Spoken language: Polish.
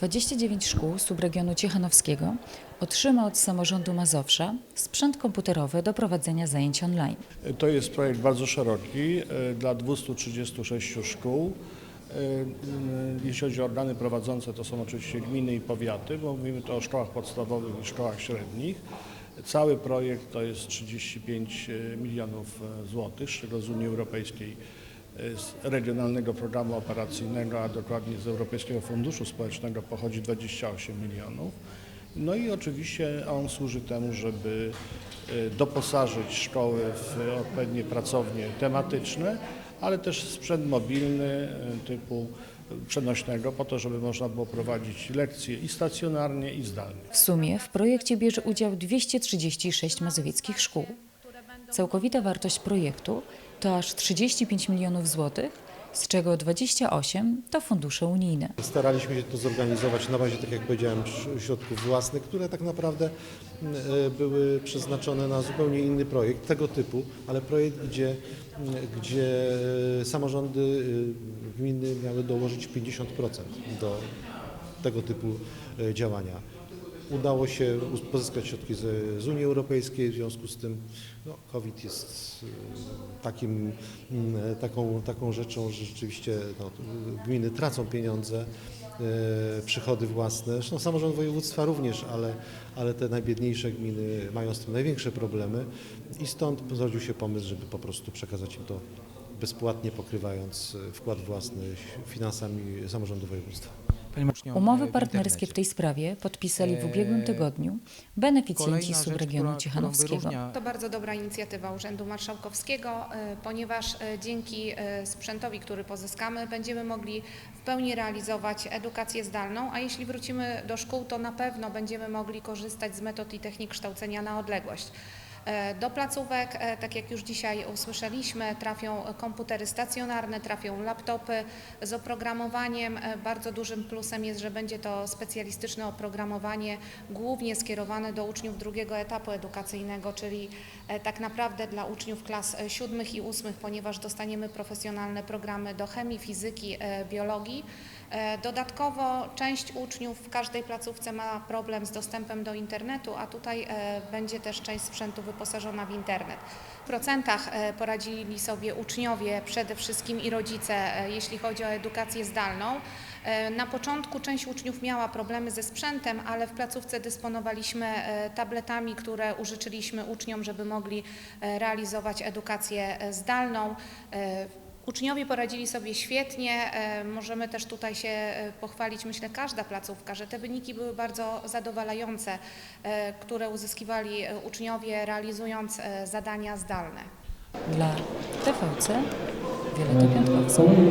29 szkół subregionu Ciechanowskiego otrzyma od samorządu Mazowsza sprzęt komputerowy do prowadzenia zajęć online. To jest projekt bardzo szeroki e, dla 236 szkół. E, m, Jeśli chodzi o organy prowadzące, to są oczywiście gminy i powiaty, bo mówimy tu o szkołach podstawowych i szkołach średnich. Cały projekt to jest 35 milionów e, złotych, z czego z Unii Europejskiej, e, z Regionalnego Programu Operacyjnego, a dokładnie z Europejskiego Funduszu Społecznego pochodzi 28 milionów. No i oczywiście on służy temu, żeby e, doposażyć szkoły w odpowiednie pracownie tematyczne, ale też sprzęt mobilny e, typu przenośnego po to, żeby można było prowadzić lekcje i stacjonarnie i zdalnie. W sumie w projekcie bierze udział 236 mazowieckich szkół. Całkowita wartość projektu to aż 35 milionów złotych, z czego 28 to fundusze unijne. Staraliśmy się to zorganizować na bazie, tak jak powiedziałem, środków własnych, które tak naprawdę m, e, były przeznaczone na zupełnie inny projekt tego typu, ale projekt, gdzie, m, gdzie e, samorządy e, gminy miały dołożyć 50% do tego typu działania. Udało się pozyskać środki z, z Unii Europejskiej, w związku z tym no, COVID jest e, takim, mm, taką, taką rzeczą, że rzeczywiście no, gminy tracą pieniądze, e, przychody własne. Zresztą samorząd województwa również, ale, ale te najbiedniejsze gminy mają z tym największe problemy i stąd zrodził się pomysł, żeby po prostu przekazać im to bezpłatnie, pokrywając e, wkład własny finansami samorządu województwa. Umowy partnerskie w tej sprawie podpisali w ubiegłym Eee, tygodniu beneficjenci subregionu Ciechanowskiego. To bardzo dobra inicjatywa Urzędu Marszałkowskiego, e, ponieważ e, dzięki e, sprzętowi, który pozyskamy, będziemy mogli w pełni realizować edukację zdalną, a jeśli wrócimy do szkół, to na pewno będziemy mogli korzystać z metod i technik kształcenia na odległość. E, Do placówek, e, tak jak już dzisiaj usłyszeliśmy, trafią komputery stacjonarne, trafią laptopy z oprogramowaniem. E, Bardzo dużym plusem jest, że będzie to specjalistyczne oprogramowanie, głównie skierowane do uczniów drugiego etapu edukacyjnego, czyli tak naprawdę dla uczniów klas siódmych i ósmych, ponieważ dostaniemy profesjonalne programy do chemii, fizyki, biologii. Dodatkowo część uczniów w każdej placówce ma problem z dostępem do internetu, a tutaj będzie też część sprzętu wyposażona w internet. W procentach e, poradzili sobie uczniowie przede wszystkim i rodzice, e, jeśli chodzi o edukację zdalną. E, Na początku część uczniów miała problemy ze sprzętem, ale w placówce dysponowaliśmy tabletami, które użyczyliśmy uczniom, żeby mogli realizować edukację zdalną. Uczniowie poradzili sobie świetnie. E, Możemy też tutaj się e, pochwalić, myślę, każda placówka, że te wyniki były bardzo zadowalające, e, które uzyskiwali uczniowie realizując zadania zdalne. Dla TVC Wioleta Piątkowska.